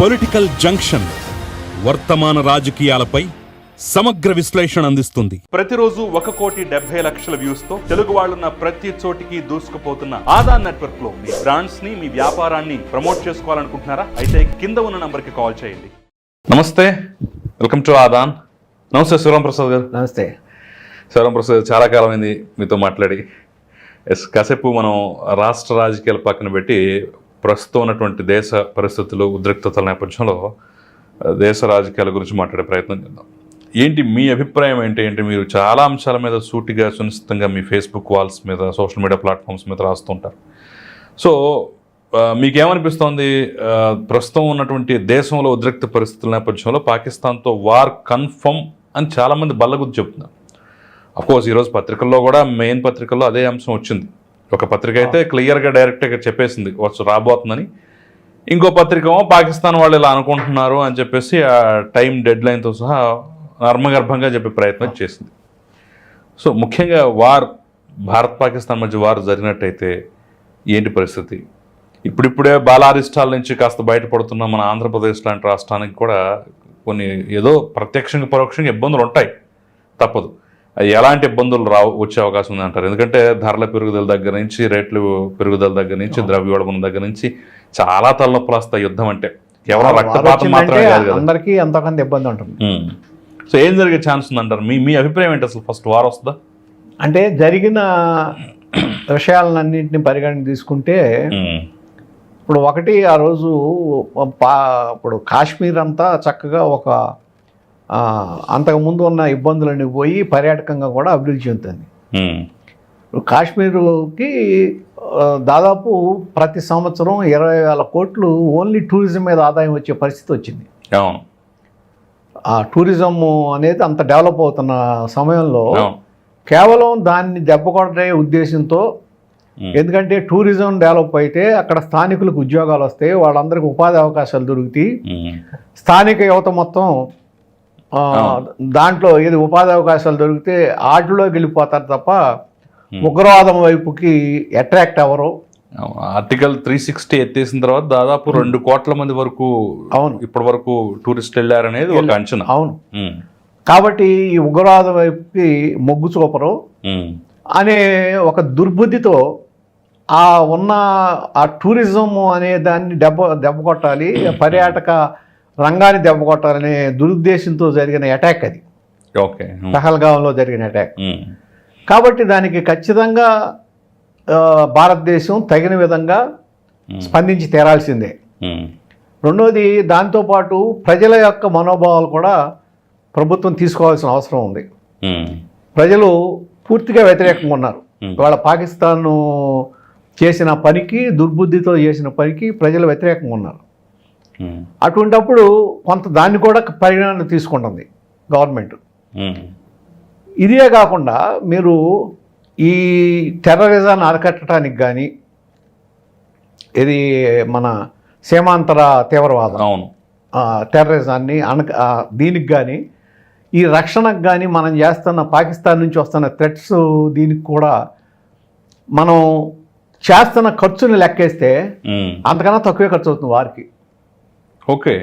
Political junction వర్తమాన రాజకీయాలపై సమగ్ర విశ్లేషణ అందిస్తుంది. ప్రతిరోజు ఒక కోటి డెబ్బై లక్షల వ్యూస్తో తెలుగు వాళ్ళున్న ప్రతి చోటికి దూసుకుపోతున్న ఆదాన్ నెట్వర్క్లో మీ బ్రాండ్స్ని మీ వ్యాపారాన్ని ప్రమోట్ చేసుకోవాలనుకుంటున్నారా? అయితే కింద ఉన్న నంబర్కి కాల్ చేయండి. నమస్తే. Welcome to Aadan. నమస్తే శివరాం ప్రసాద్ గారు. నమస్తే. శివరాం ప్రసాద్ చాలా కాలమైంది మీతో మాట్లాడి. ఎస్ కాసేపు మనం రాష్ట్ర రాజకీయాల పక్కన పెట్టి ప్రస్తుతం ఉన్నటువంటి దేశ పరిస్థితులు ఉద్రిక్తతల నేపథ్యంలో దేశ రాజకీయాల గురించి మాట్లాడే ప్రయత్నం చేద్దాం. ఏంటి మీ అభిప్రాయం ఏంటి? ఏంటి మీరు చాలా అంశాల మీద సూటిగా సునిశ్చితంగా మీ ఫేస్బుక్ వాల్స్ మీద సోషల్ మీడియా ప్లాట్ఫామ్స్ మీద రాస్తుంటారు సో మీకేమనిపిస్తోంది? ప్రస్తుతం ఉన్నటువంటి దేశంలో ఉద్రిక్త పరిస్థితుల నేపథ్యంలో పాకిస్తాన్తో వార్ కన్ఫర్మ్ అని చాలామంది బల్లగుద్ది చెప్తున్నారు. అఫ్కోర్స్ ఈరోజు పత్రికల్లో కూడా మెయిన్ పత్రికల్లో అదే అంశం వచ్చింది. ఒక పత్రిక అయితే క్లియర్గా డైరెక్ట్గా చెప్పేసింది. వచ్చు రాబోతుందని. ఇంకో పత్రిక పాకిస్తాన్ వాళ్ళు ఇలా అనుకుంటున్నారు అని చెప్పేసి ఆ టైం డెడ్ లైన్తో సహా నర్మగర్భంగా చెప్పే ప్రయత్నం చేసింది. సో ముఖ్యంగా వార్ భారత్ పాకిస్తాన్ మధ్య వార్ జరిగినట్టయితే ఏంటి పరిస్థితి? ఇప్పుడిప్పుడే బాలారిష్టాల నుంచి కాస్త బయటపడుతున్న మన ఆంధ్రప్రదేశ్ లాంటి రాష్ట్రానికి కూడా కొన్ని ఏదో ప్రత్యక్షంగా పరోక్షంగా ఇబ్బందులు ఉంటాయి. తప్పదు. ఎలాంటి ఇబ్బందులు రావు వచ్చే అవకాశం ఉంది అంటారు ఎందుకంటే ధరల పెరుగుదల దగ్గర నుంచి రేట్లు పెరుగుదల దగ్గర నుంచి ద్రవ్యోల్బణం దగ్గర నుంచి చాలా తలనొప్పులు వస్తాయి యుద్ధం అంటే. కేవలం రక్తపాతం మాత్రమే కాదు కదా. అందరికీ ఎంతో కొంత ఇబ్బంది ఉంటుంది. సో ఏం జరిగే ఛాన్స్ ఉందంటారు? మీ మీ అభిప్రాయం ఏంటి అసలు? ఫస్ట్ వార్ వస్తుందా? అంటే జరిగిన విషయాలన్నింటినీ పరిగణన తీసుకుంటే. ఇప్పుడు ఒకటి ఆ రోజు పా ఇప్పుడు కాశ్మీర్ అంతా చక్కగా ఒక అంతకుముందు ఉన్న ఇబ్బందులన్నీ పోయి పర్యాటకంగా కూడా అభివృద్ధి చెందుతుంది. కాశ్మీర్కి దాదాపు ప్రతి సంవత్సరం ఇరవై వేల కోట్లు ఓన్లీ టూరిజం మీద ఆదాయం వచ్చే పరిస్థితి వచ్చింది. అవును. ఆ టూరిజం అనేది అంత డెవలప్ అవుతున్న సమయంలో కేవలం దాన్ని దెబ్బకొట్టే ఉద్దేశంతో ఉమ్. ఎందుకంటే టూరిజం డెవలప్ అయితే అక్కడ స్థానికులకు ఉద్యోగాలు వస్తాయి వాళ్ళందరికీ ఉపాధి అవకాశాలు దొరుకుతాయి. స్థానిక యువత మొత్తం దాంట్లో ఏది ఉపాధి అవకాశాలు దొరికితే ఆటలోకి వెళ్ళిపోతారు తప్ప ఉగ్రవాదం వైపుకి అట్రాక్ట్ అవ్వరు. ఆర్టికల్ త్రీ సిక్స్టీ ఎత్తేసిన తర్వాత దాదాపు రెండు కోట్ల మంది వరకు అవును. ఇప్పటి వరకు టూరిస్ట్ వెళ్ళారనేది ఒక అంచనా. అవును. కాబట్టి ఈ ఉగ్రవాదం వైపుకి మొగ్గు చూపరు. అనే ఒక దుర్బుద్ధితో ఆ ఉన్న ఆ టూరిజం అనే దాన్ని దెబ్బ దెబ్బ కొట్టాలి. పర్యాటక రంగాన్ని దెబ్బ కొట్టాలనే దురుద్దేశంతో జరిగిన అటాక్ అది ఓకే. పహల్గాంలో జరిగిన అటాక్. కాబట్టి దానికి ఖచ్చితంగా భారతదేశం తగిన విధంగా స్పందించి తీరాల్సిందే. రెండోది దాంతోపాటు ప్రజల యొక్క మనోభావాలు కూడా ప్రభుత్వం తీసుకోవాల్సిన అవసరం ఉంది. ప్రజలు పూర్తిగా వ్యతిరేకంగా ఉన్నారు. ఇవాళ పాకిస్తాన్ చేసిన పనికి దుర్బుద్ధితో చేసిన పనికి ప్రజలు వ్యతిరేకంగా ఉన్నారు. అటువంటప్పుడు కొంత దాన్ని కూడా పరిగణన తీసుకుంటుంది గవర్నమెంట్. ఇదే కాకుండా మీరు ఈ టెర్రరిజాన్ని అరికట్టడానికి కానీ ఇది మన సీమాంతర తీవ్రవాదం అవును టెర్రరిజాన్ని అనక ఆ, దీనికి కానీ ఈ రక్షణకు కానీ మనం చేస్తున్న పాకిస్తాన్ నుంచి వస్తున్న థ్రెట్స్ దీనికి కూడా మనం చేస్తున్న ఖర్చుని లెక్కేస్తే. అంతకన్నా తక్కువే ఖర్చు అవుతుంది వారికి ఓకే.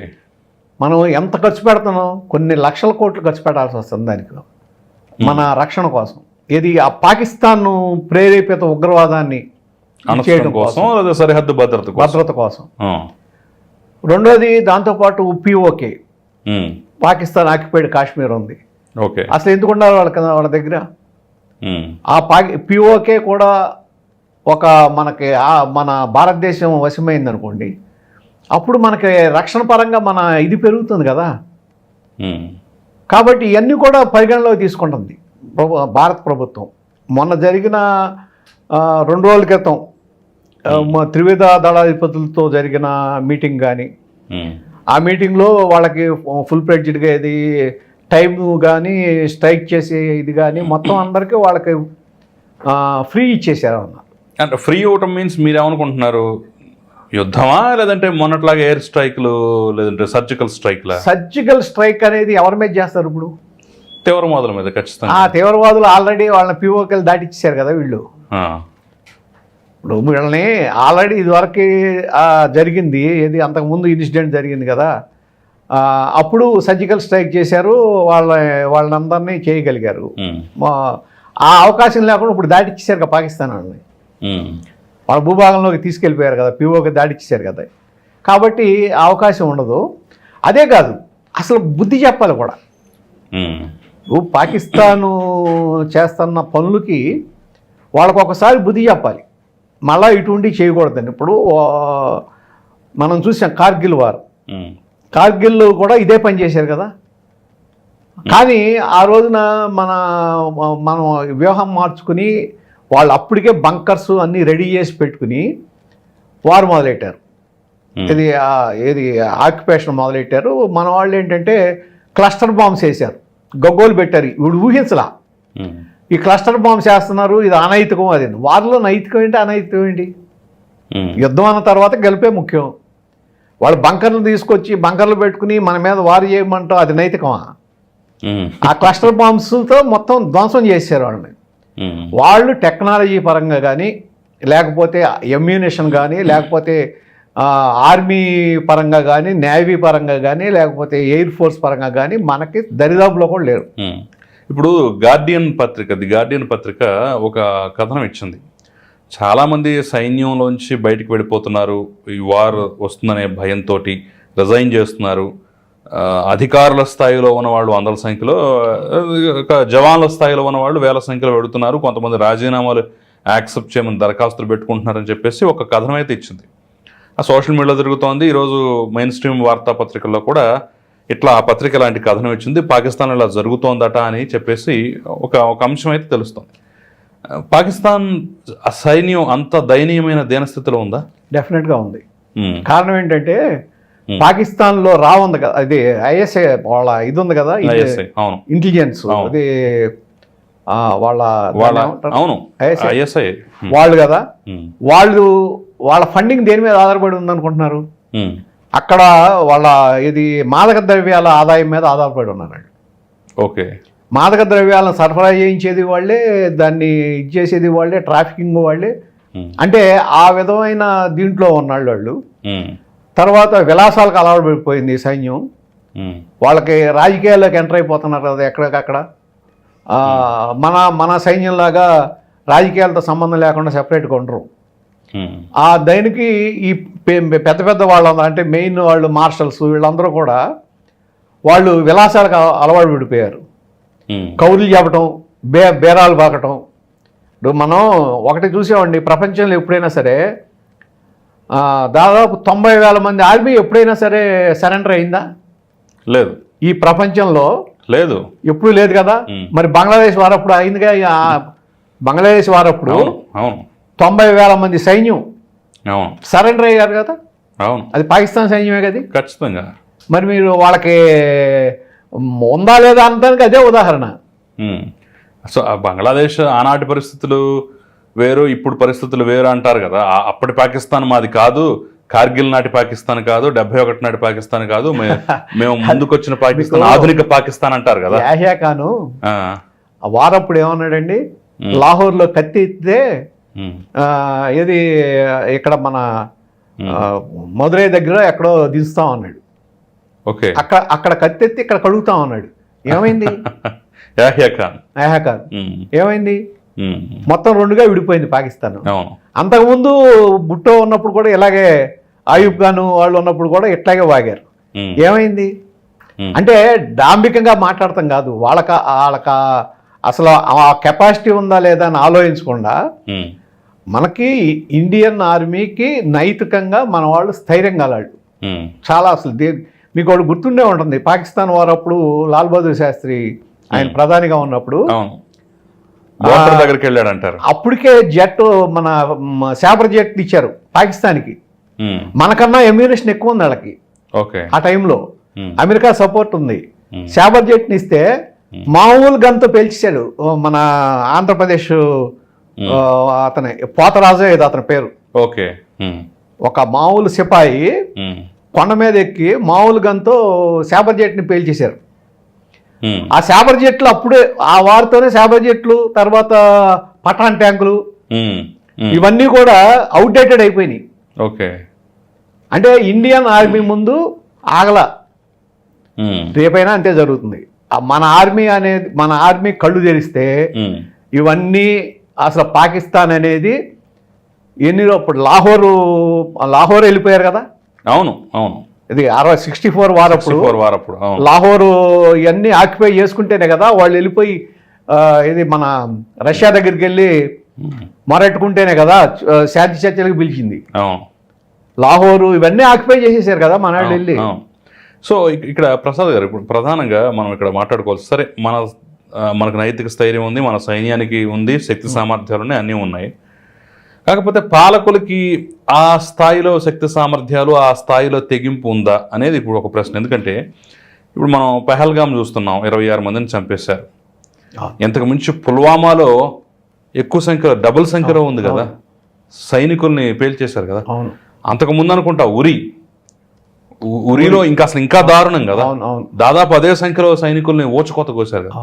మనం ఎంత ఖర్చు పెడుతున్నాం? కొన్ని లక్షల కోట్లు ఖర్చు పెట్టాల్సి వస్తుంది దానికి. మన రక్షణ కోసం. ఇది ఆ పాకిస్తాన్ ప్రేరేపిత ఉగ్రవాదాన్ని చేయడం కోసం సరిహద్దు భద్రత భద్రత కోసం. రెండోది దాంతోపాటు పిఓకే. పాకిస్తాన్ ఆక్యుపైడ్ కాశ్మీర్ ఉంది. ఓకే. అసలు ఎందుకు ఉండాలి వాళ్ళ వాళ్ళ దగ్గర. ఆ పాకి పిఓకే కూడా ఒక మనకి ఆ మన భారతదేశం వశమైంది అనుకోండి అప్పుడు మనకి రక్షణ పరంగా మన ఇది పెరుగుతుంది కదా. కాబట్టి ఇవన్నీ కూడా పరిగణలోకి తీసుకుంటుంది ప్రభు భారత ప్రభుత్వం. మొన్న జరిగిన రెండు రోజుల క్రితం త్రివిధ దళాధిపతులతో జరిగిన మీటింగ్ కానీ. ఆ మీటింగ్లో వాళ్ళకి ఫుల్ ప్రెడ్జ్డ్గా ఇది టైం కానీ స్ట్రైక్ చేసే ఇది కానీ మొత్తం అందరికీ వాళ్ళకి ఫ్రీ ఇచ్చేసారు అన్న అంటే ఫ్రీ అవటం మీన్స్ మీరేమనుకుంటున్నారు? యుద్ధమా లేదంటే మొన్నట్లాగా ఎయిర్ స్ట్రైక్లు లేదంటే సర్జికల్ స్ట్రైక్లా? సర్జికల్ స్ట్రైక్ అనేది ఎవరి మీద చేస్తారు ఇప్పుడు? తీవ్రవాదుల మీద ఖచ్చితంగా. ఆ తీవ్రవాదులు ఆల్రెడీ వాళ్ళని పిఓకెళ్ళి దాటిచ్చేసారు కదా వీళ్ళు. ఇప్పుడు వీళ్ళని ఆల్రెడీ ఇదివరకు జరిగింది. ఏది అంతకుముందు ఇన్సిడెంట్ జరిగింది కదా. అప్పుడు సర్జికల్ స్ట్రైక్ చేశారు వాళ్ళ వాళ్ళందరినీ చేయగలిగారు. ఆ అవకాశం లేకుండా ఇప్పుడు దాటిచ్చేశారు కదా పాకిస్తాన్ వాళ్ళని. వాళ్ళ భూభాగంలోకి తీసుకెళ్ళిపోయారు కదా పిఓకి దాడిచ్చేశారు కదా. కాబట్టి అవకాశం ఉండదు. అదే కాదు అసలు బుద్ధి చెప్పాలి కూడా. ఇప్పుడు పాకిస్తాను చేస్తున్న పనులకి వాళ్ళకు ఒకసారి బుద్ధి చెప్పాలి. మళ్ళా ఇటువంటి చేయకూడదండి ఇప్పుడు మనం చూసాం కార్గిల్ వార్. కార్గిల్ కూడా ఇదే పని చేశారు కదా. కానీ ఆ రోజున మన మనం వ్యూహం మార్చుకుని వాళ్ళు అప్పటికే బంకర్స్ అన్నీ రెడీ చేసి పెట్టుకుని వారు మొదలెట్టారు. Hmm. ఇది ఏది ఆక్యుపేషన్ మొదలెట్టారు. మన వాళ్ళు ఏంటంటే క్లస్టర్ బాంబ్స్ వేశారు. గగ్గోలు పెట్టారు. ఇప్పుడు ఊహించలా. ఉమ్, ఈ క్లస్టర్ బాంబ్స్ వేస్తున్నారు. ఇది అనైతికం అది. వారిలో నైతికం ఏంటి అనైతికం ఏంటి? ఉమ్, యుద్ధం అన్న తర్వాత గెలిపే ముఖ్యం. వాళ్ళు బంకర్లు తీసుకొచ్చి బంకర్లు పెట్టుకుని మన మీద వారు చేయమంటాం అది నైతికమా? ఆ క్లస్టర్ బాంబ్స్తో మొత్తం ధ్వంసం చేశారు వాళ్ళని. వాళ్ళు టెక్నాలజీ పరంగా కానీ లేకపోతే ఎమ్యూనేషన్ కానీ లేకపోతే ఆ, ఆర్మీ పరంగా కానీ నేవీ పరంగా కానీ లేకపోతే ఎయిర్ ఫోర్స్ పరంగా కానీ మనకి దరిదాపులో కూడా లేరు. ఉమ్. ఇప్పుడు గార్డియన్ పత్రిక ది గార్డియన్ పత్రిక ఒక కథనం ఇచ్చింది. చాలామంది సైన్యంలోంచి బయటికి వెళ్ళిపోతున్నారు. ఈ వార్ వస్తుందనే భయంతో రిజైన్ చేస్తున్నారు. అధికారుల స్థాయిలో ఉన్న వాళ్ళు వందల సంఖ్యలో జవాన్ల స్థాయిలో ఉన్న వాళ్ళు వేల సంఖ్యలో పెడుతున్నారు. కొంతమంది రాజీనామాలు యాక్సెప్ట్ చేయమని దరఖాస్తులు పెట్టుకుంటున్నారని చెప్పేసి ఒక కథనం అయితే ఇచ్చింది. ఆ సోషల్ మీడియాలో తిరుగుతోంది. ఈరోజు మెయిన్ స్ట్రీమ్ వార్తాపత్రికల్లో కూడా ఇట్లా ఆ పత్రిక లాంటి కథనం ఇచ్చింది. పాకిస్తాన్ ఇలా జరుగుతోందట అని చెప్పేసి ఒక ఒక అంశం అయితే తెలుస్తుంది. పాకిస్తాన్ సైన్యం అంత దయనీయమైన దీనస్థితిలో ఉందా? డెఫినెట్గా ఉంది. కారణం ఏంటంటే Hmm. పాకిస్తాన్లో రా ఉంది కదా అది ఐఎస్ఏ వాళ్ళ ఇది ఉంది కదా ఇంటెలిజెన్స్. అది వాళ్ళ? అవును. ఐఎస్ఐ వాళ్ళు కదా వాళ్ళు వాళ్ళ ఫండింగ్ దేని మీద ఆధారపడి ఉందనుకుంటున్నారు అక్కడ వాళ్ళ ఇది మాదక ద్రవ్యాల ఆదాయం మీద ఆధారపడి ఉన్నారు వాళ్ళు. ఓకే మాదక ద్రవ్యాలను సరఫరా చేయించేది వాళ్ళే దాన్ని ఇది చేసేది వాళ్ళే ట్రాఫికింగ్ వాళ్ళే అంటే ఆ విధమైన దీంట్లో ఉన్నాళ్ళు వాళ్ళు తర్వాత విలాసాలకు అలవాటు పడిపోయింది ఈ సైన్యం. వాళ్ళకి రాజకీయాల్లోకి ఎంటర్ అయిపోతున్నారు కదా ఎక్కడికక్కడ. మన మన సైన్యంలాగా రాజకీయాలతో సంబంధం లేకుండా సెపరేట్గా ఉండరు. ఆ దానికి ఈ పెద్ద పెద్ద వాళ్ళు అంటే మెయిన్ వాళ్ళు మార్షల్స్ వీళ్ళందరూ కూడా వాళ్ళు విలాసాలకు అల- అలవాటు పడిపోయారు కౌరులు చెప్పటం బే బేరాలు బాకటం. ఇప్పుడు మనం ఒకటి చూసామండి ప్రపంచంలో ఎప్పుడైనా సరే దాదాపు తొంభై వేల మంది ఆర్మీ ఎప్పుడైనా సరే సరెండర్ అయిందా? లేదు. ఈ ప్రపంచంలో లేదు. ఎప్పుడు లేదు కదా. మరి బంగ్లాదేశ్ వారప్పుడు అయిందిగా? బంగ్లాదేశ్ వారప్పుడు అవును తొంభై వేల మంది సైన్యం అవును. సరెండర్ అయ్యారు కదా? అవును. అది పాకిస్తాన్ సైన్యమే కదా? ఖచ్చితంగా. మరి మీరు వాళ్ళకి ఉందా లేదా అనడానికి అదే ఉదాహరణ. సో బంగ్లాదేశ్ ఆనాటి పరిస్థితులు వేరు ఇప్పుడు పరిస్థితులు వేరు అంటారు కదా. అప్పటి పాకిస్తాన్ మాది కాదు కార్గిల్ నాటి పాకిస్తాన్ కాదు డెబ్బై ఒకటి నాటి పాకిస్తాన్ కాదు మేము ముందుకొచ్చిన పాకిస్తాన్ ఆధునిక పాకిస్తాన్ అంటారు కదా. యాహ్యా ఖాను వారప్పుడు ఏమన్నాడండి? మ్మ్. లాహోర్లో కత్తి ఎత్తితే ఆ, ఏది ఇక్కడ మన ఆ, మదురై దగ్గర ఎక్కడో దించుతాం అన్నాడు ఓకే. అక్కడ అక్కడ కత్తి ఎత్తి ఇక్కడ కడుగుతాం అన్నాడు ఏమైంది? యాహ్యా ఖాన్. యాహ్యా ఖాన్. ఉమ్, ఏమైంది? మొత్తం రెండుగా విడిపోయింది పాకిస్తాన్. అంతకుముందు బుట్టో ఉన్నప్పుడు కూడా ఇలాగే ఆయుబ్ ఖాన్ వాళ్ళు ఉన్నప్పుడు కూడా ఇట్లాగే వాగారు. ఏమైంది? అంటే డాంబికంగా మాట్లాడటం కాదు. వాళ్ళక వాళ్ళక అసలు ఆ కెపాసిటీ ఉందా లేదా అని ఆలోచించకుండా మనకి ఇండియన్ ఆర్మీకి నైతికంగా మన వాళ్ళు స్థైర్యం కలాడు చాలా అసలు దే మీకు ఒకటి గుర్తుండే ఉంటుంది. పాకిస్తాన్ వారప్పుడు లాల్ బహదూర్ శాస్త్రి ఆయన ప్రధానిగా ఉన్నప్పుడు దగ్గరికి వెళ్ళాడు అంటారు అప్పటికే జెట్ మన శాబర్ జెట్ ఇచ్చారు పాకిస్తాన్కి. ఉమ్, మనకన్నా ఎమ్యూనేషన్ ఎక్కువ ఉంది వాళ్ళకి ఓకే. ఆ టైంలో ఉమ్, అమెరికా సపోర్ట్ ఉంది. Hmm. శాబర్ జెట్ని ఇస్తే మామూలు గన్తో పేల్చేశాడు మన ఆంధ్రప్రదేశ్ అతని పోతరాజు ఏదో అతని పేరు. ఓకే. ఒక మామూలు సిపాయి కొండ మీద ఎక్కి మామూలు గన్తో శాబర్ జెట్ని పేల్చేశారు. ఆ శాబర్ జెట్లు అప్పుడే ఆ వారితోనే శాబర్ జెట్లు తర్వాత పఠాన్ ట్యాంకులు ఇవన్నీ కూడా అవుట్డేటెడ్ అయిపోయినాయి. ఓకే. అంటే ఇండియన్ ఆర్మీ ముందు ఆగల. రేపైనా అంతే జరుగుతుంది. మన ఆర్మీ అనేది మన ఆర్మీ కళ్ళు తెరిస్తే ఇవన్నీ అసలు పాకిస్తాన్ అనేది ఎన్ని ఇప్పుడు లాహోరు లాహోర్ వెళ్ళిపోయారు కదా? అవును అవును. ఇది అరవై సిక్స్టీ ఫోర్ వారప్పుడు ఫోర్ వారప్పుడు లాహోరు ఇవన్నీ ఆక్యుపై చేసుకుంటేనే కదా వాళ్ళు వెళ్ళిపోయి ఇది మన రష్యా దగ్గరికి వెళ్ళి మొరెట్టుకుంటేనే కదా శాంతి చర్చలకు పిలిచింది. లాహోరు ఇవన్నీ ఆక్యుపై చేసేసారు కదా మన వాళ్ళు వెళ్ళి. సో ఇక్- ఇక్కడ ప్రసాద్ గారు ఇప్పుడు ప్రధానంగా మనం ఇక్కడ మాట్లాడుకోవాలి సరే మన మనకు నైతిక స్థైర్యం ఉంది మన సైన్యానికి ఉంది శక్తి సామర్థ్యాలు ఉన్నాయి అన్నీ ఉన్నాయి. కాకపోతే పాలకులకి ఆ స్థాయిలో శక్తి సామర్థ్యాలు ఆ స్థాయిలో తెగింపు ఉందా అనేది ఇప్పుడు ఒక ప్రశ్న. ఎందుకంటే ఇప్పుడు మనం పెహల్గాం చూస్తున్నాం ఇరవై ఆరు మందిని చంపేశారు. ఇంతకు మించి పుల్వామాలో ఎక్కువ సంఖ్యలో డబుల్ సంఖ్యలో ఉంది కదా. సైనికుల్ని పేల్చేశారు కదా. అంతకు ముందు అనుకుంటా ఉరి. ఉరిలో ఇంకా అసలు ఇంకా దారుణం కదా. దాదాపు అదే సంఖ్యలో సైనికుల్ని ఓచుకోత కోసారు కదా.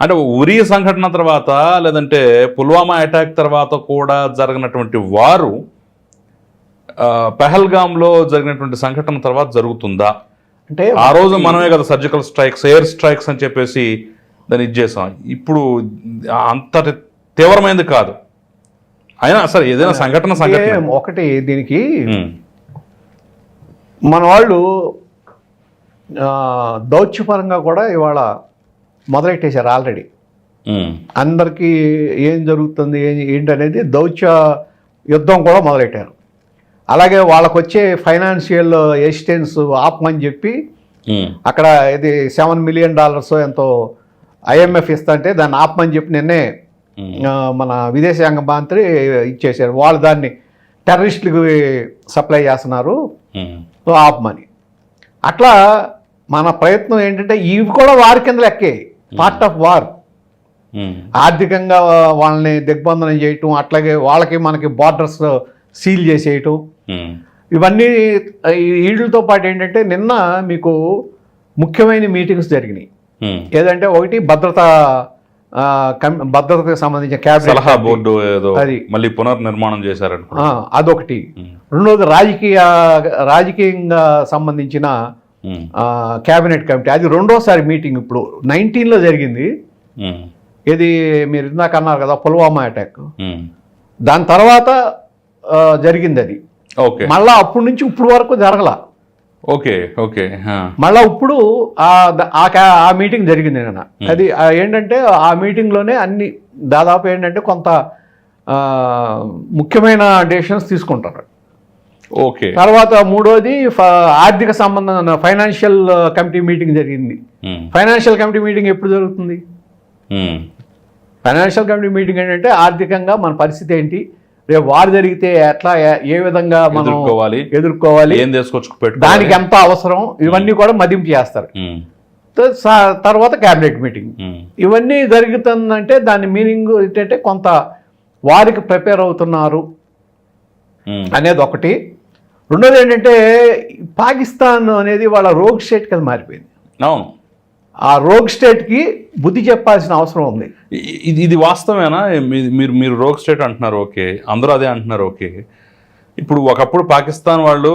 అంటే ఉరి సంఘటన తర్వాత లేదంటే పుల్వామా అటాక్ తర్వాత కూడా జరిగినటువంటి వారు ఆ, పెహల్గాంలో జరిగినటువంటి సంఘటన తర్వాత జరుగుతుందా? అంటే ఆ రోజు మనమే కదా సర్జికల్ స్ట్రైక్స్ ఎయిర్ స్ట్రైక్స్ అని చెప్పేసి దాన్ని ఇది చేసాం. ఇప్పుడు అంతటి తీవ్రమైనది కాదు. అయినా సరే ఏదైనా సంఘటన సంఘటన. ఒకటి దీనికి మన వాళ్ళు దౌత్యపరంగా కూడా ఇవాళ మొదలెట్టేశారు ఆల్రెడీ. అందరికీ ఏం జరుగుతుంది ఏం- ఏంటనేది దౌత్య యుద్ధం కూడా మొదలెట్టారు. అలాగే వాళ్ళకు వచ్చే ఫైనాన్షియల్ ఎసిస్టెన్స్ ఆపమని చెప్పి అక్కడ ఇది సెవెన్ మిలియన్ డాలర్స్ ఎంతో ఐఎంఎఫ్ ఇస్తుంటే దాన్ని ఆపమని చెప్పి నిన్నే మన విదేశాంగ మంత్రి ఇచ్చేసారు వాళ్ళు దాన్ని టెర్రరిస్టులకు సప్లై చేస్తున్నారు. ఆపమని. అట్లా మన ప్రయత్నం ఏంటంటే ఇవి కూడా వారి కింద లెక్కే పార్ట్ ఆఫ్ వార్. ఆర్థికంగా వాళ్ళని దిగ్బంధనం చేయటం అట్లాగే వాళ్ళకి మనకి బార్డర్స్ సీల్ చేసేయటం. ఇవన్నీ ఈ వీటితో పాటు ఏంటంటే నిన్న మీకు ముఖ్యమైన మీటింగ్స్ జరిగినాయి. ఏదంటే ఒకటి భద్రత భద్రతకు సంబంధించిన సలహా క్యాబినెట్ బోర్డు ఏదో అది. మళ్ళీ పునర్నిర్మాణం చేశారనుకో ఆ, అదొకటి. రెండోది రాజకీయ రాజకీయంగా సంబంధించిన క్యాబినెట్ కమిటీ అది రెండోసారి మీటింగ్ ఇప్పుడు. నైన్టీన్లో జరిగింది. ఇది మీరు ఇందాక అన్నారు కదా పుల్వామా అటాక్. దాని తర్వాత జరిగింది అది. ఓకే. మళ్ళా అప్పటి నుంచి ఇప్పుడు వరకు జరగల. ఓకే ఓకే మళ్ళా ఇప్పుడు ఆ మీటింగ్ జరిగింది నిన్న. అది ఏంటంటే ఆ మీటింగ్లోనే అన్ని దాదాపు ఏంటంటే కొంత ముఖ్యమైన డెసిషన్స్ తీసుకుంటారు. ఓకే. తర్వాత మూడోది ఆర్థిక సంబంధం ఫైనాన్షియల్ కమిటీ మీటింగ్ జరిగింది. ఫైనాన్షియల్ కమిటీ మీటింగ్ ఎప్పుడు జరుగుతుంది? ఫైనాన్షియల్ కమిటీ మీటింగ్ ఏంటంటే ఆర్థికంగా మన పరిస్థితి ఏంటి? రేపు వారు జరిగితే ఎట్లా ఏ- విధంగా మనం ఎదుర్కోవాలి? ఏం తీసుకొచ్చి దానికి ఎంత అవసరం? ఇవన్నీ కూడా మదింపు చేస్తారు. స- తర్వాత క్యాబినెట్ మీటింగ్ ఇవన్నీ జరుగుతుందంటే దాని మీనింగ్ ఏంటంటే కొంత వారికి ప్రిపేర్ అవుతున్నారు అనేది ఒకటి. రెండోది ఏంటంటే పాకిస్తాన్ అనేది వాళ్ళ రోగ్ స్టేట్ కింద మారిపోయింది. అవును. ఆ రోగ్ స్టేట్కి బుద్ధి చెప్పాల్సిన అవసరం ఉంది. ఇది ఇది వాస్తవేనా మీరు మీరు రోగ్ స్టేట్ అంటున్నారు ఓకే. అందరూ అదే అంటున్నారు ఓకే. ఇప్పుడు ఒకప్పుడు పాకిస్తాన్ వాళ్ళు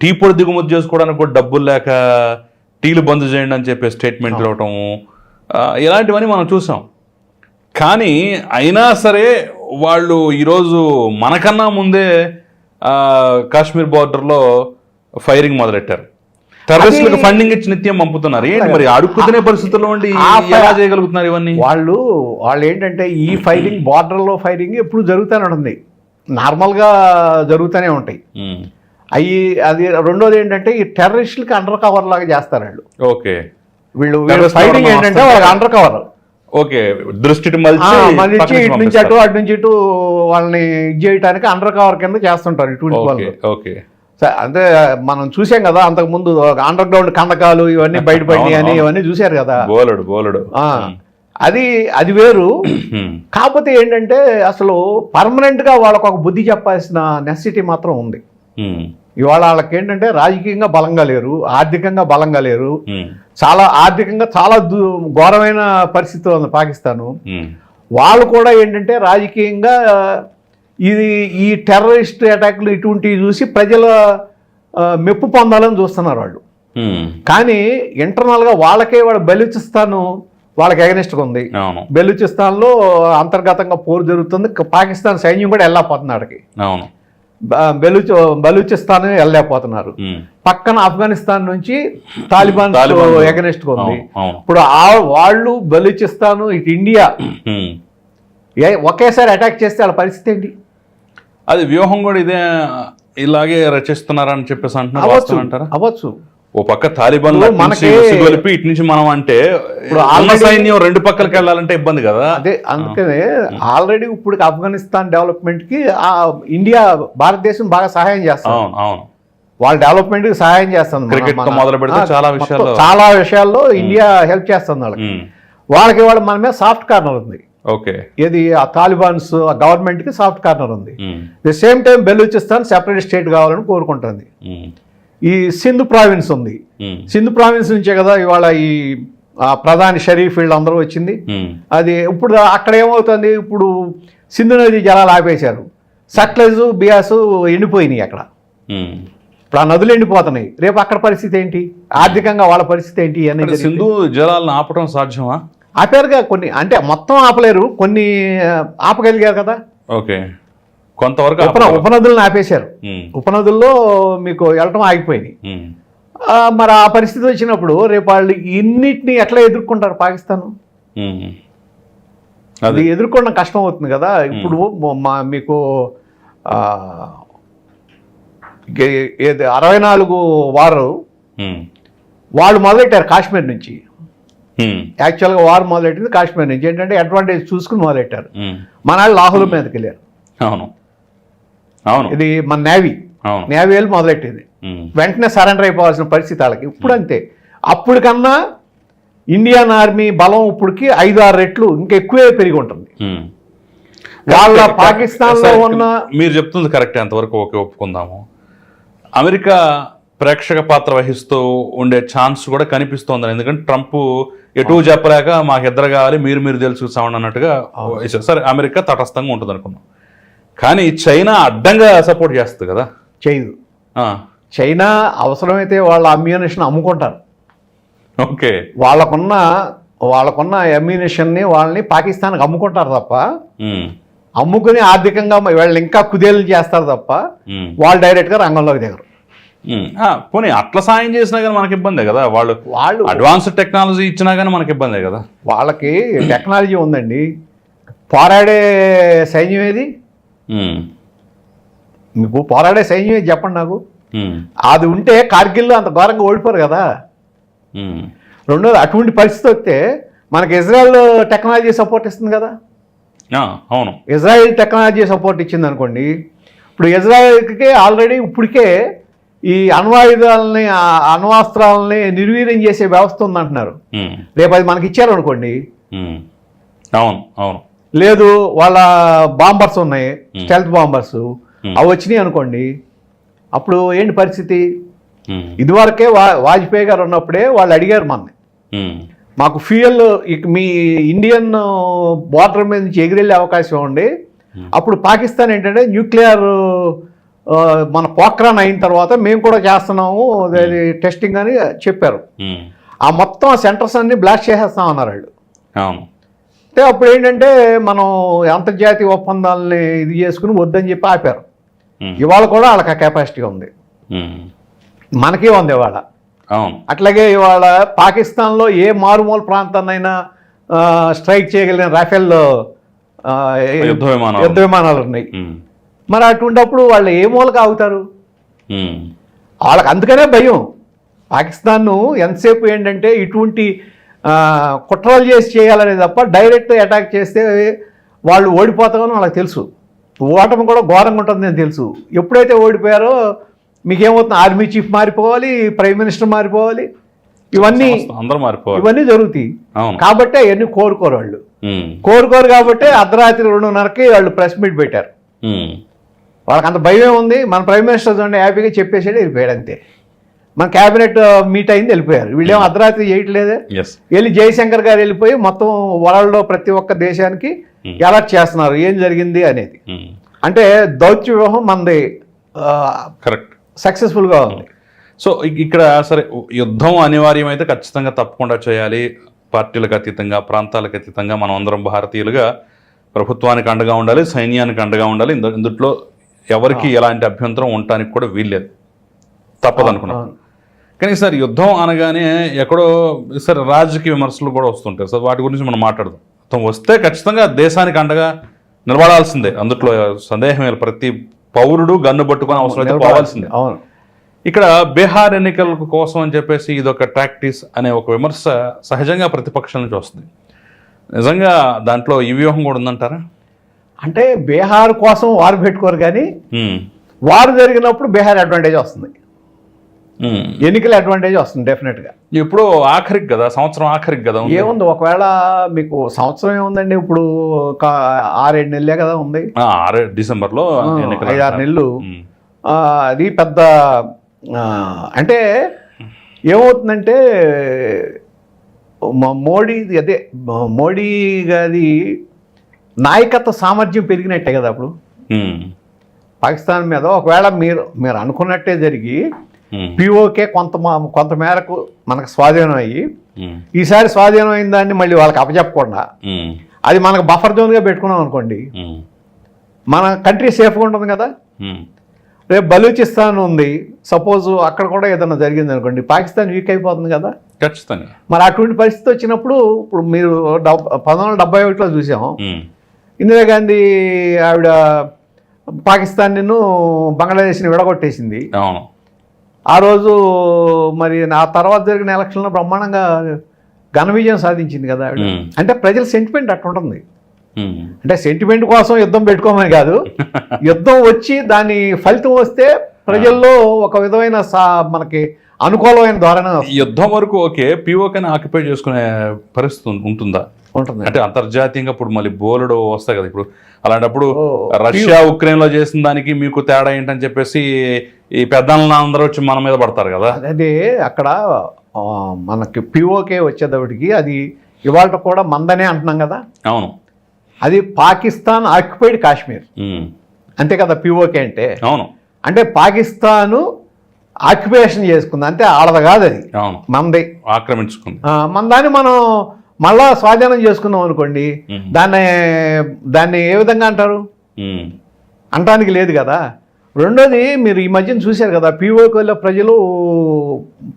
టీ పొడి దిగుమతి చేసుకోవడానికి కూడా డబ్బులు లేక టీలు బంద్ చేయండి అని చెప్పి స్టేట్మెంట్లు ఇవ్వటం ఆ, ఇలాంటివన్నీ మనం చూసాం. కానీ అయినా సరే వాళ్ళు ఈరోజు మనకన్నా ముందే కాశ్మీర్ బార్డర్లో ఫైరింగ్ మొదలెట్టారు. టెర్రరిస్టులకు ఫండింగ్ ఇచ్చి నిత్యం పంపుతున్నారు. ఏంటి మరి? అడుక్కు తినే పరిస్థితుల్లో ఉండి ఎలా చేయగలుగుతున్నారు ఇవన్నీ? వాళ్ళు వాళ్ళు ఏంటంటే ఈ ఫైరింగ్ బార్డర్లో ఫైరింగ్ ఎప్పుడు జరుగుతూనే ఉంటుంది. నార్మల్గా జరుగుతూనే ఉంటాయి. అవి అది రెండోది ఏంటంటే ఈ టెర్రరిస్టులకి అండర్ కవర్ లాగా చేస్తారు వాళ్ళు. ఓకే. వీళ్ళు ఫైటింగ్ ఏంటంటే వాళ్ళకి అండర్ కవర్ ఓకే దృష్టి మళ్ళీ ఇటు నుంచి. అటు అటు నుంచి ఇటు వాళ్ళని ఇది చేయడానికి అండర్ కవర్ కింద చేస్తుంటారు ఇటువంటి ఓకే వాళ్ళు ఓకే స- అంటే మనం చూసాం కదా అంతకు ముందు అండర్ గ్రౌండ్ కందకాలు ఇవన్నీ బయటపడి అని. ఇవన్నీ చూశారు కదా. బోలడు బోలడు. అది అది వేరు. కాకపోతే ఏంటంటే అసలు పర్మనెంట్గా వాళ్ళకు ఒక బుద్ధి చెప్పాల్సిన నెసిటీ మాత్రం ఉంది. ఇవాళ వాళ్ళకి ఏంటంటే రాజకీయంగా బలంగా లేరు ఆర్థికంగా బలంగా లేరు. చాలా ఆర్థికంగా చాలా ఘోరమైన పరిస్థితి ఉంది పాకిస్తాను. వాళ్ళు కూడా ఏంటంటే రాజకీయంగా ఇది ఈ టెర్రరిస్ట్ అటాక్లు ఇటువంటివి చూసి ప్రజల మెప్పు పొందాలని చూస్తున్నారు వాళ్ళు. కానీ ఇంటర్నల్గా వాళ్ళకే వాడు బెలూచిస్తాన్ వాళ్ళకి ఎగనిస్ట్గా ఉంది. బెలూచిస్తాన్లో అంతర్గతంగా పోరు జరుగుతుంది. పాకిస్తాన్ సైన్యం కూడా వెళ్ళలేకపోతుంది ఆడికి. బెలూచ్ బలూచిస్తాన్ వెళ్ళలేకపోతున్నారు. పక్కన ఆఫ్ఘనిస్తాన్ నుంచి తాలిబాన్ ఎగనెస్ట్ ఉంది. ఇప్పుడు ఆ వాళ్ళు బలూచిస్తాన్ ఇటు ఇండియా. ఒకేసారి అటాక్ చేస్తే వాళ్ళ పరిస్థితి ఏంటి? అది వ్యూహం కూడా ఇదే ఇలాగే రచిస్తున్నారని చెప్పేసి అంటున్నారు అవ్వచ్చు. ఓ పక్క తాలిబాన్ కలిపి ఇటు నుంచి మనం అంటే ఇప్పుడు సైన్యం రెండు పక్కలకి వెళ్ళాలంటే ఇబ్బంది కదా? అదే అందుకనే ఆల్రెడీ ఇప్పుడు ఆఫ్ఘనిస్తాన్ డెవలప్మెంట్కి ఆ ఇండియా భారతదేశం బాగా సహాయం అవును అవును. వాళ్ళ డెవలప్మెంట్కి సహాయం చేస్తుంది మన- మొదలు పెడితే చాలా విషయాల్లో- చాలా విషయాల్లో ఇండియా హెల్ప్ చేస్తుంది వాళ్ళకి. వాళ్ళకి వాళ్ళ మన మీద సాఫ్ట్ కార్నర్ ఉంది. ఓకే. ఏది ఆ తాలిబాన్స్ ఆ గవర్నమెంట్కి సాఫ్ట్ కార్నర్ ఉంది. The same time Balochistan separate state కావాలని కోరుకుంటుంది. ఈ సింధు ప్రావిన్స్ ఉంది. సింధు ప్రావిన్స్ నుంచే కదా ఇవాళ ఈ ప్రధాని షరీఫ్ వీళ్ళందరూ వచ్చింది. అది ఇప్పుడు అక్కడ ఏమవుతుంది? ఇప్పుడు సింధు నది జలాలు ఆపేశారు. సట్లెజ్ బియాస్ ఎండిపోయినాయి అక్కడ. ఇప్పుడు ఆ నదులు ఎండిపోతున్నాయి. రేపు అక్కడ పరిస్థితి ఏంటి? ఆర్థికంగా వాళ్ళ పరిస్థితి ఏంటి? అనేది సింధు జలాలను ఆపటం సాధ్యమా? ఆపారుగా కొన్ని అంటే మొత్తం ఆపలేరు. కొన్ని ఆపగలిగారు కదా. ఓకే. కొంతవరకు ఉపన. ఉపనదులను ఆపేశారు. ఉపనదుల్లో మీకు వెళ్ళటం ఆగిపోయినాయి ఉమ్, ఆ, మరి ఆ పరిస్థితి వచ్చినప్పుడు రేపు వాళ్ళు ఇన్నిటిని ఎట్లా ఎదుర్కొంటారు పాకిస్తాన్. అది ఎదుర్కొనడం కష్టం అవుతుంది కదా. ఇప్పుడు మొ- మీకు ఏది అరవై నాలుగు వారు వాళ్ళు మొదలెట్టారు కాశ్మీర్ నుంచి. యాక్చువల్గా వారు మొదలెట్టింది కాశ్మీర్ నుంచి. ఏంటంటే అడ్వాంటేజ్ చూసుకుని మొదలెట్టారు. మన వాళ్ళు లాహుల్ మీదకి వెళ్ళారు. అవును. అవును. ఇది మన నేవీ నేవీ వెళ్ళి మొదలెట్టింది. వెంటనే సరెండర్ అయిపోవాల్సిన పరిస్థితి వాళ్ళకి. ఇప్పుడు అంతే. అప్పుడు కన్నా ఇండియన్ ఆర్మీ బలం ఇప్పటికి ఐదు ఆరు రెట్లు ఇంకా ఎక్కువే పెరిగి ఉంటుంది. వాళ్ళ. పాకిస్తాన్లో ఉన్న మీరు చెప్తుంది కరెక్టే అంతవరకు ఓకే ఒప్పుకుందాము. అమెరికా ప్రేక్షక పాత్ర వహిస్తూ ఉండే ఛాన్స్ కూడా కనిపిస్తోంది ఎందుకంటే ట్రంప్ ఎటు చెప్పలేక మాకు ఇద్దరు కావాలి మీరు మీరు తెలుసు సౌండ్ అన్నట్టుగా. సరే అమెరికా తటస్థంగా ఉంటుంది అనుకున్నాం కానీ చైనా అడ్డంగా సపోర్ట్ చేస్తుంది కదా. చేయదు. చైనా అవసరమైతే వాళ్ళ అమ్యూనిషన్ అమ్ముకుంటారు. ఓకే. వాళ్ళకున్న వాళ్ళకున్న అమ్యూనిషన్ని వాళ్ళని పాకిస్తాన్కి అమ్ముకుంటారు తప్ప అమ్ముకుని ఆర్థికంగా వీళ్ళని ఇంకా కుదేలు చేస్తారు తప్ప వాళ్ళు డైరెక్ట్గా రంగంలోకి దిగరు. పోనీ అట్లా సాయం చేసినా కానీ మనకి ఇబ్బందే కదా. వాళ్ళు వాళ్ళు అడ్వాన్స్ టెక్నాలజీ ఇచ్చినా కానీ మనకి ఇబ్బందే కదా. వాళ్ళకి టెక్నాలజీ ఉందండి. పోరాడే సైన్యం ఏది? మీకు పోరాడే సైన్యం ఏది చెప్పండి నాకు. అది ఉంటే కార్గిల్లో అంత ఘోరంగా ఓడిపోరు కదా. రెండోది అటువంటి పరిస్థితి వస్తే మనకి ఇజ్రాయెల్ టెక్నాలజీ సపోర్ట్ ఇస్తుంది కదా. అవును. ఇజ్రాయెల్ టెక్నాలజీ సపోర్ట్ ఇచ్చింది అనుకోండి. ఇప్పుడు ఇజ్రాయెల్కి ఆల్రెడీ ఇప్పటికే ఈ అణ్వాయుధాలని అణ్వాస్త్రాలని నిర్వీర్యం చేసే వ్యవస్థ ఉందంటున్నారు. రేపు అది మనకి ఇచ్చారు అనుకోండి. అవును అవును. లేదు వాళ్ళ బాంబర్స్ ఉన్నాయి స్టెల్త్ బాంబర్స్ అవి వచ్చినాయి అనుకోండి అప్పుడు ఏంటి పరిస్థితి? ఇదివరకే వా వాజ్పేయి గారు ఉన్నప్పుడే వాళ్ళు అడిగారు మనని మాకు ఫ్యూయల్ మీ ఇండియన్ బార్డర్ మీద నుంచి ఎగిరెళ్ళే అవకాశం ఉండి అప్పుడు పాకిస్తాన్ ఏంటంటే న్యూక్లియర్ మన పోక్రాన్ అయిన తర్వాత మేము కూడా చేస్తున్నాము అది టెస్టింగ్ అని చెప్పారు. ఆ మొత్తం సెంటర్స్ అన్ని బ్లాస్ట్ చేసేస్తాం అన్నారు వాళ్ళు అంటే అప్పుడు ఏంటంటే మనం అంతర్జాతీయ ఒప్పందాలని ఇది చేసుకుని వద్దని చెప్పి ఆపారు. ఇవాళ కూడా వాళ్ళకి ఆ కెపాసిటీ ఉంది. మనకే ఉంది ఇవాళ. అట్లాగే ఇవాళ పాకిస్తాన్లో ఏ మారుమూల ప్రాంతాన్నైనా స్ట్రైక్ చేయగలిగిన రాఫెల్ యుద్ధ విమానాలు. యుద్ధ విమానాలు ఉన్నాయి. మరి అటువంటిప్పుడు వాళ్ళు ఏ మూలక ఆగుతారు? వాళ్ళకి అందుకనే భయం. పాకిస్తాన్ ఎంతసేపు ఏంటంటే ఇటువంటి కుట్రలు చేసి చేయాలనే తప్ప డైరెక్ట్ అటాక్ చేస్తే వాళ్ళు ఓడిపోతామని వాళ్ళకి తెలుసు. ఓటమి కూడా ఘోరంగా ఉంటుందని తెలుసు. ఎప్పుడైతే ఓడిపోయారో మీకేమవుతుంది? ఆర్మీ చీఫ్ మారిపోవాలి ప్రైమ్ మినిస్టర్ మారిపోవాలి. ఇవన్నీ అందరూ మారిపోవాలి. ఇవన్నీ జరుగుతాయి. కాబట్టి అవన్నీ కోరుకోరు వాళ్ళు. కోరుకోరు కాబట్టి అర్ధరాత్రి రెండున్నరకి వాళ్ళు ప్రెస్ మీట్ పెట్టారు. వాళ్ళకి అంత భయం ఉంది. మన ప్రైమ్ మినిస్టర్ చూడండి హ్యాపీగా చెప్పేసాడు వెళ్ళిపోయాడు అంతే. మన క్యాబినెట్ మీట్ అయింది వెళ్ళిపోయారు. వీళ్ళేమో అర్ధరాత్రి చేయట్లేదే ఎస్ వెళ్ళి జయశంకర్ గారు వెళ్ళిపోయి మొత్తం వరల్డ్లో ప్రతి ఒక్క దేశానికి అలర్ట్ చేస్తున్నారు. ఏం జరిగింది అనేది. ఉమ్. అంటే దౌత్య వ్యూహం మనది కరెక్ట్ సక్సెస్ఫుల్గా ఉంది. సో ఇక్కడ సరే యుద్ధం అనివార్యమైతే ఖచ్చితంగా తప్పకుండా చేయాలి. పార్టీలకు అతీతంగా ప్రాంతాలకు అతీతంగా మనం అందరం భారతీయులుగా ప్రభుత్వానికి అండగా ఉండాలి సైన్యానికి అండగా ఉండాలి. ఇందు ఇందుట్లో ఎవరికి ఎలాంటి అభ్యంతరం ఉండటానికి కూడా వీల్లేదు. తప్పదు అనుకున్నాం అవును. కానీ సార్ యుద్ధం అనగానే ఎక్కడో సార్ రాజకీయ విమర్శలు కూడా వస్తుంటాయి. సార్ వాటి గురించి మనం మాట్లాడదాం. యుద్ధం వస్తే ఖచ్చితంగా దేశానికి అండగా నిలబడాల్సిందే. అందుట్లో సందేహం లేదు ప్రతి పౌరుడు గన్ను పట్టుకొని అవసరం అయితే పోవాల్సిందే. అవును. ఇక్కడ బీహార్ ఎన్నికల కోసం అని చెప్పేసి ఇది ఒక ప్రాక్టీస్ అనే ఒక విమర్శ సహజంగా ప్రతిపక్షం నుంచి వస్తుంది. నిజంగా దాంట్లో ఈ వ్యూహం కూడా ఉందంటారా? అంటే బీహార్ కోసం వారు పెట్టుకోరు కానీ వారు జరిగినప్పుడు బీహార్ అడ్వాంటేజ్ వస్తుంది. ఎన్నికల అడ్వాంటేజ్ వస్తుంది డెఫినెట్గా ఇప్పుడు ఆఖరికి కదా సంవత్సరం ఆఖరికి కదా. ఏముంది ఒకవేళ మీకు సంవత్సరం ఏముందండి ఇప్పుడు ఆరేడు నెలలే కదా ఉంది. ఆ, ఆరే డిసెంబర్లో ఐదారు. నెలలు. ఆ, అది పెద్ద అంటే ఏమవుతుందంటే మ- మోడీ అదే మోడీ గారి నాయకత్వ సామర్థ్యం పెరిగినట్టే కదా అప్పుడు. ఉమ్, పాకిస్తాన్ మీద ఒకవేళ మీరు మీరు అనుకున్నట్టే జరిగి పిఓకే కొంత మా- కొంత మేరకు మనకు స్వాధీనం అయ్యి ఉమ్, ఈసారి స్వాధీనం అయిన దాన్ని మళ్ళీ వాళ్ళకి అప్పచెప్పకుండా ఉమ్, అది మనకు బఫర్ జోన్గా పెట్టుకున్నాం అనుకోండి. మన కంట్రీ సేఫ్గా ఉంటుంది కదా? రేపు బలూచిస్తాన్ ఉంది. సపోజ్ అక్కడ కూడా ఏదైనా జరిగింది అనుకోండి. పాకిస్తాన్ వీక్ అయిపోతుంది కదా? ఖచ్చితంగా. మరి అటువంటి పరిస్థితి వచ్చినప్పుడు ఇప్పుడు మీరు పంతొమ్మిది వందల డెబ్బై ఒకటిలో చూసాం. ఉమ్, ఇందిరాగాంధీ ఆవిడ పాకిస్తాన్ నిన్ను బంగ్లాదేశ్ని విడగొట్టేసింది. అవును. ఆ రోజు మరి ఆ తర్వాత జరిగిన ఎలక్షన్లో బ్రహ్మాండంగా ఘన విజయం సాధించింది కదా. అంటే ప్రజల సెంటిమెంట్ అట్లా ఉంటుంది. ఉమ్, అంటే సెంటిమెంట్ కోసం యుద్ధం పెట్టుకోమని కాదు. యుద్ధం వచ్చి దాని ఫలితం వస్తే ప్రజల్లో ఒక విధమైన మనకి అనుకూలమైన ధోరణి ఈ యుద్ధం వరకు ఓకే పిఓకని ఆక్యుపై చేసుకునే పరిస్థితి ఉంటుందా? ఉంటుంది. అంటే అంతర్జాతీయంగా ఇప్పుడు మళ్ళీ బోలెడు వస్తాయి కదా ఇప్పుడు. అలాంటప్పుడు రష్యా ఉక్రెయిన్లో చేసిన దానికి మీకు తేడా ఏంటని చెప్పేసి ఈ పెద్దలను అందరూ వచ్చి మన మీద పడతారు కదా? అదే అక్కడ మనకి పిఓకే వచ్చేటప్పటికి అది ఇవాళ కూడా మందనే అంటున్నాం కదా? అవును. అది పాకిస్తాన్ ఆక్యుపైడ్ కాశ్మీర్. అంతే కదా పిఓకే అంటే? అవును. అంటే పాకిస్తాను ఆక్యుపేషన్ చేసుకుంది. అంటే ఆడది కాదు అది. అవును. మనది ఆక్రమించుకుంది. ఆ, మన మళ్ళా స్వాధీనం చేసుకున్నాం అనుకోండి దాన్ని దాన్ని ఏ విధంగా అంటారు? అంటానికి లేదు కదా? రెండోది మీరు ఈ మధ్యన చూశారు కదా పీఓకేలో ప్రజలు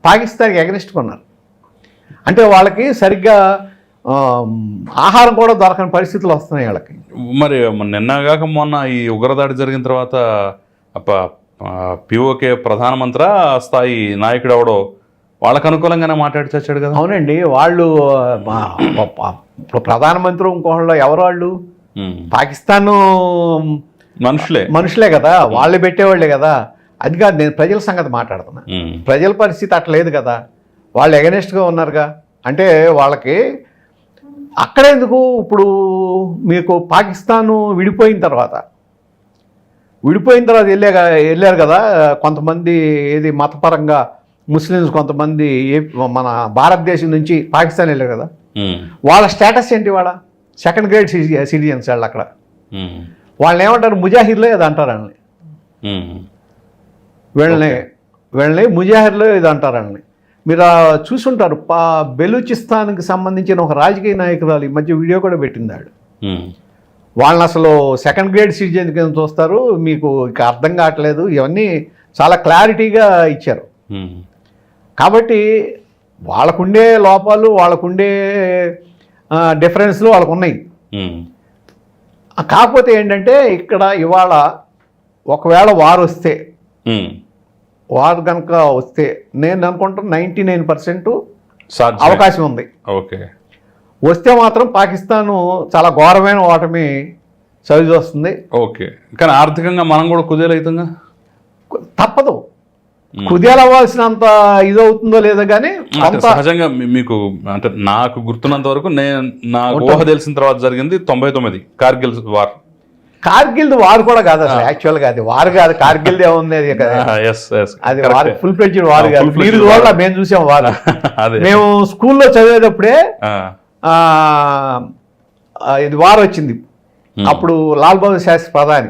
పాకిస్తాన్కి ఎగనిస్ట్ కొన్నారు. అంటే వాళ్ళకి సరిగ్గా ఆహారం కూడా దొరకని పరిస్థితులు వస్తున్నాయి వాళ్ళకి. మరి నిన్నగాక మొన్న ఈ ఉగ్రదాడి జరిగిన తర్వాత పిఓకే ప్రధానమంత్రి స్థాయి నాయకుడు ఎవడో వాళ్ళకు అనుకూలంగానే మాట్లాడి చచ్చాడు కదా. అవునండి వాళ్ళు ఇప్పుడు ప్రధానమంత్రి ఇంకోళ్ళు ఎవరు వాళ్ళు? పాకిస్తాన్ మనుషులే. మనుషులే కదా వాళ్ళు పెట్టేవాళ్ళే కదా. అది కాదు నేను ప్రజల సంగతి మాట్లాడుతున్నా. ప్రజల పరిస్థితి అట్లా లేదు కదా. వాళ్ళు ఎగనెస్ట్గా ఉన్నారుగా. అంటే వాళ్ళకి అక్కడెందుకు ఇప్పుడు మీకు పాకిస్తాను విడిపోయిన తర్వాత? విడిపోయిన తర్వాత వెళ్ళే వెళ్ళారు కదా కొంతమంది ఏది మతపరంగా ముస్లిమ్స్ కొంతమంది మన భారతదేశం నుంచి పాకిస్తాన్ వెళ్ళారు కదా. వాళ్ళ స్టేటస్ ఏంటి వాళ్ళ సెకండ్ గ్రేడ్ సిటిజన్స్ వాళ్ళు అక్కడ. వాళ్ళని ఏమంటారు? ముజాహిర్లో ఏదో అంటారు వాళ్ళని వీళ్ళని వీళ్ళని ముజాహిర్లో ఇది అంటారు వాళ్ళని మీరు చూసుంటారు పా బెలూచిస్తాన్కి సంబంధించిన ఒక రాజకీయ నాయకురాలు ఈ మధ్య వీడియో కూడా పెట్టింది ఆవిడ. ఉమ్, వాళ్ళని అసలు సెకండ్ గ్రేడ్ సిటిజన్ కింద చూస్తారు మీకు ఇక అర్థం కావట్లేదు ఇవన్నీ చాలా క్లారిటీగా ఇచ్చారు. కాబట్టి వాళ్ళకుండే లోపాలు వాళ్ళకుండే డిఫరెన్స్లు వాళ్ళకు ఉన్నాయి కాకపోతే ఏంటంటే ఇక్కడ ఇవాళ ఒకవేళ వారు వస్తే. వారు కనుక వస్తే నేను అనుకుంటాను నైంటీ నైన్ పర్సెంట్. అవకాశం ఉంది ఓకే వస్తే మాత్రం పాకిస్తాను చాలా ఘోరమైన ఓటమి చవి వస్తుంది ఓకే కానీ ఆర్థికంగా మనం కూడా కుదేలవుతుందా తప్పదు. కుదేలవ్వాల్సినంత ఇదవుతుందో లేదో కానీ సహజంగా మీకు అంటే నాకు గుర్తున్నంత వరకు నేను నాకు ఊహ తెలిసిన తర్వాత జరిగింది తొంభై తొమ్మిది కార్గిల్ వార్. కార్గిల్ వారు కూడా కాదు అసలు యాక్చువల్గా అది వారు కాదు కార్గిల్ ఏముంది అది వారు ఫుల్ ఫ్లెడ్జ్ వారు కాదు. మీరు మేము చూసాం వారు. అదే. మేము స్కూల్లో చదివేటప్పుడే ఇది వార్ వచ్చింది. అప్పుడు లాల్ బహదూర్ శాస్త్రి ప్రధాని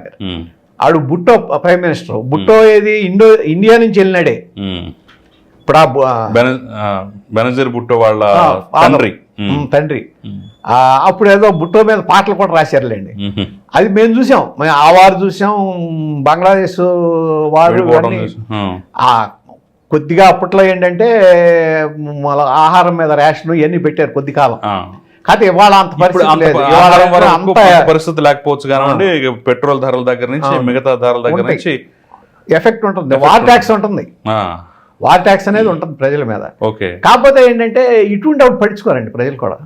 ఆడు బుట్టో ప్రైమ్ మినిస్టర్. బుట్టో ఏది? ఇండో ఇండియా నుంచి వెళ్ళినాడే. ఉమ్. ఇప్పుడు బెనజీర్ బుట్టో వాళ్ళ. తండ్రి. ఉమ్, తండ్రి. అప్పుడు ఏదో బుట్టో మీద పాటలు కూడా రాశారులేండి. అది మేము చూసాం. మేము ఆ వారు చూసాం బంగ్లాదేశ్ వారు కొద్దిగా అప్పట్లో ఏంటంటే ఆహారం మీద రేషన్ ఇవన్నీ పెట్టారు కొద్ది కాలం. కాకపోతే ఇవాళ అంత పరిస్థితి లేకపోవచ్చు కానివ్వండి పెట్రోల్ ధరల దగ్గర నుంచి. మిగతా ధరల దగ్గర. నుంచి ఎఫెక్ట్ ఉంటుంది. వార్ ట్యాక్స్ ఉంటుంది. వార్ ట్యాక్స్ అనేది ఉంటుంది ప్రజల మీద. ఓకే. కాకపోతే ఏంటంటే ఇటువంటి అప్పుడు పట్టించుకోరండి ప్రజలు కూడా.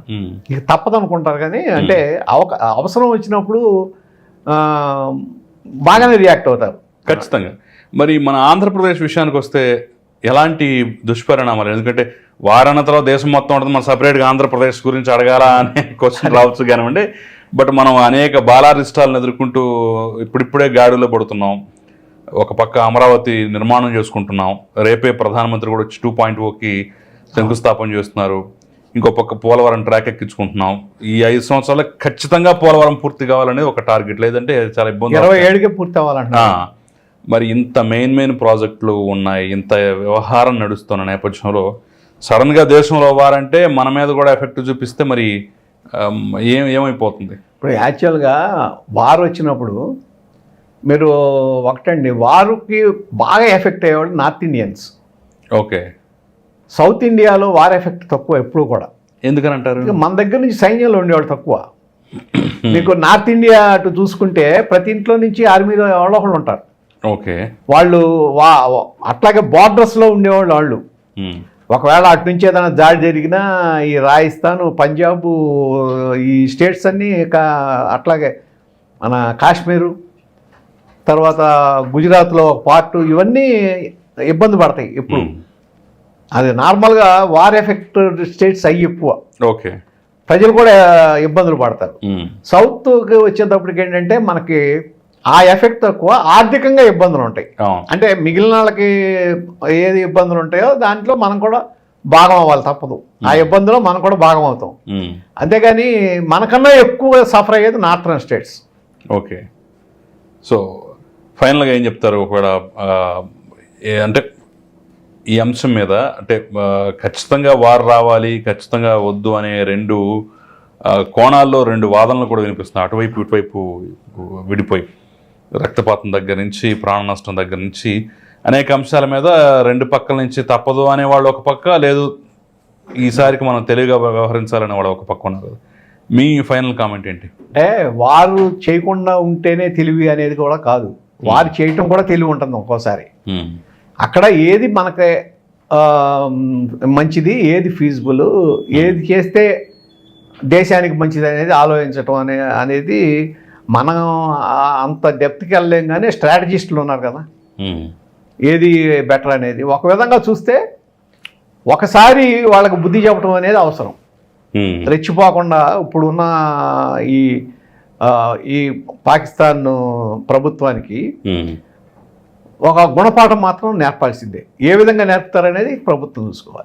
ఇక తప్పదు అనుకుంటారు కానీ అంటే అవసరం వచ్చినప్పుడు బాగానే రియాక్ట్ అవుతారు. ఖచ్చితంగా. మరి మన ఆంధ్రప్రదేశ్ విషయానికి వస్తే ఎలాంటి దుష్పరిణామాలు? ఎందుకంటే వారన్న తర్వాత దేశం మొత్తం ఉంటుంది. మనం సపరేట్గా ఆంధ్రప్రదేశ్ గురించి అడగాల అనే క్వశ్చన్ రావచ్చు కానివ్వండి. బట్ మనం అనేక బాలారిష్టాలను ఎదుర్కొంటూ ఇప్పుడిప్పుడే గాడిలో పడుతున్నాం. ఒక పక్క అమరావతి నిర్మాణం చేసుకుంటున్నాం. రేపే ప్రధానమంత్రి కూడా వచ్చి టూ పాయింట్ ఓకి శంకుస్థాపన చేస్తున్నారు. ఇంకో పక్క పోలవరం ట్రాక్ ఎక్కించుకుంటున్నాం. ఈ ఐదు సంవత్సరాలకు ఖచ్చితంగా పోలవరం పూర్తి కావాలనేది ఒక టార్గెట్ లేదంటే చాలా ఇబ్బంది ఇరవై ఏడుకే పూర్తి అవ్వాలంట మరి ఇంత మెయిన్ మెయిన్ ప్రాజెక్టులు ఉన్నాయి. ఇంత వ్యవహారం నడుస్తున్న నేపథ్యంలో సడన్గా దేశంలో వారంటే మన మీద కూడా ఎఫెక్ట్ చూపిస్తే మరి ఏం ఏమైపోతుంది? ఇప్పుడు యాక్చువల్గా వార్ వచ్చినప్పుడు మీరు ఒకటండి వారుకి బాగా ఎఫెక్ట్ అయ్యేవాళ్ళు నార్త్ ఇండియన్స్. ఓకే. సౌత్ ఇండియాలో వార్ ఎఫెక్ట్ తక్కువ ఎప్పుడు కూడా. ఎందుకని అంటారు మన దగ్గర నుంచి సైన్యంలో ఉండేవాళ్ళు తక్కువ. మీకు నార్త్ ఇండియా అటు చూసుకుంటే ప్రతి ఇంట్లో నుంచి ఆర్మీలో ఎవరో ఒకళ్ళు ఉంటారు. ఓకే. వాళ్ళు వా అట్లాగే బార్డర్స్లో ఉండేవాళ్ళు వాళ్ళు. ఒకవేళ అటు నుంచి ఏదైనా దాడి జరిగినా ఈ రాజస్థాన్ పంజాబ్ ఈ స్టేట్స్ అన్నీ అట్లాగే మన కాశ్మీరు తర్వాత గుజరాత్లో పార్ట్ ఇవన్నీ ఇబ్బంది పడతాయి ఎప్పుడు ఉమ్, అది నార్మల్గా వార్ ఎఫెక్ట్ స్టేట్స్ అయ్యి ఎక్కువ. ఓకే. ప్రజలు కూడా ఇబ్బందులు పడతారు. సౌత్కి వచ్చేటప్పటికి ఏంటంటే మనకి ఆ ఎఫెక్ట్ తక్కువ ఆర్థికంగా ఇబ్బందులు ఉంటాయి. అంటే మిగిలిన వాళ్ళకి ఏది ఇబ్బందులు ఉంటాయో దాంట్లో మనం కూడా భాగం అవ్వాలి తప్పదు. ఆ ఇబ్బందులో మనం కూడా భాగం అవుతాం. అంతేగాని మనకన్నా ఎక్కువ సఫర్ అయ్యేది నార్థన్ స్టేట్స్. ఓకే. సో ఫైనల్గా ఏం చెప్తారు? ఒకవేళ అంటే ఈ అంశం మీద అంటే ఖచ్చితంగా వారు రావాలి ఖచ్చితంగా వద్దు అనే రెండు కోణాల్లో రెండు వాదనలు కూడా వినిపిస్తున్నాయి. అటువైపు ఇటువైపు విడిపోయి. రక్తపాతం దగ్గర నుంచి ప్రాణ నష్టం దగ్గర నుంచి అనేక అంశాల మీద రెండు పక్కల నుంచి తప్పదు అనేవాళ్ళు ఒక పక్క లేదు ఈసారికి మనం తెలివిగా వ్యవహరించాలనే వాళ్ళు ఒక పక్క ఉన్నారు. మీ ఫైనల్ కామెంట్ ఏంటి? అంటే వారు చేయకుండా ఉంటేనే తెలివి అనేది కూడా కాదు. వారు చేయటం కూడా తెలివి ఉంటుంది ఒక్కోసారి. అక్కడ ఏది మనకి మంచిది ఏది ఫీజిబుల్ ఏది చేస్తే దేశానికి మంచిది అనేది ఆలోచించటం అనే అనేది మనం అంత డెప్త్కి వెళ్ళలేం కానీ స్ట్రాటజిస్టులు ఉన్నారు కదా. ఏది బెటర్ అనేది. ఒక విధంగా చూస్తే ఒకసారి వాళ్ళకి బుద్ధి చెప్పడం అనేది అవసరం. రెచ్చిపోకుండా ఇప్పుడున్న ఈ ఈ పాకిస్తాన్ ప్రభుత్వానికి. ఒక గుణపాఠం మాత్రం నేర్పాల్సిందే. ఏ విధంగా నేర్పుతారనేది ప్రభుత్వం చూసుకోవాలి.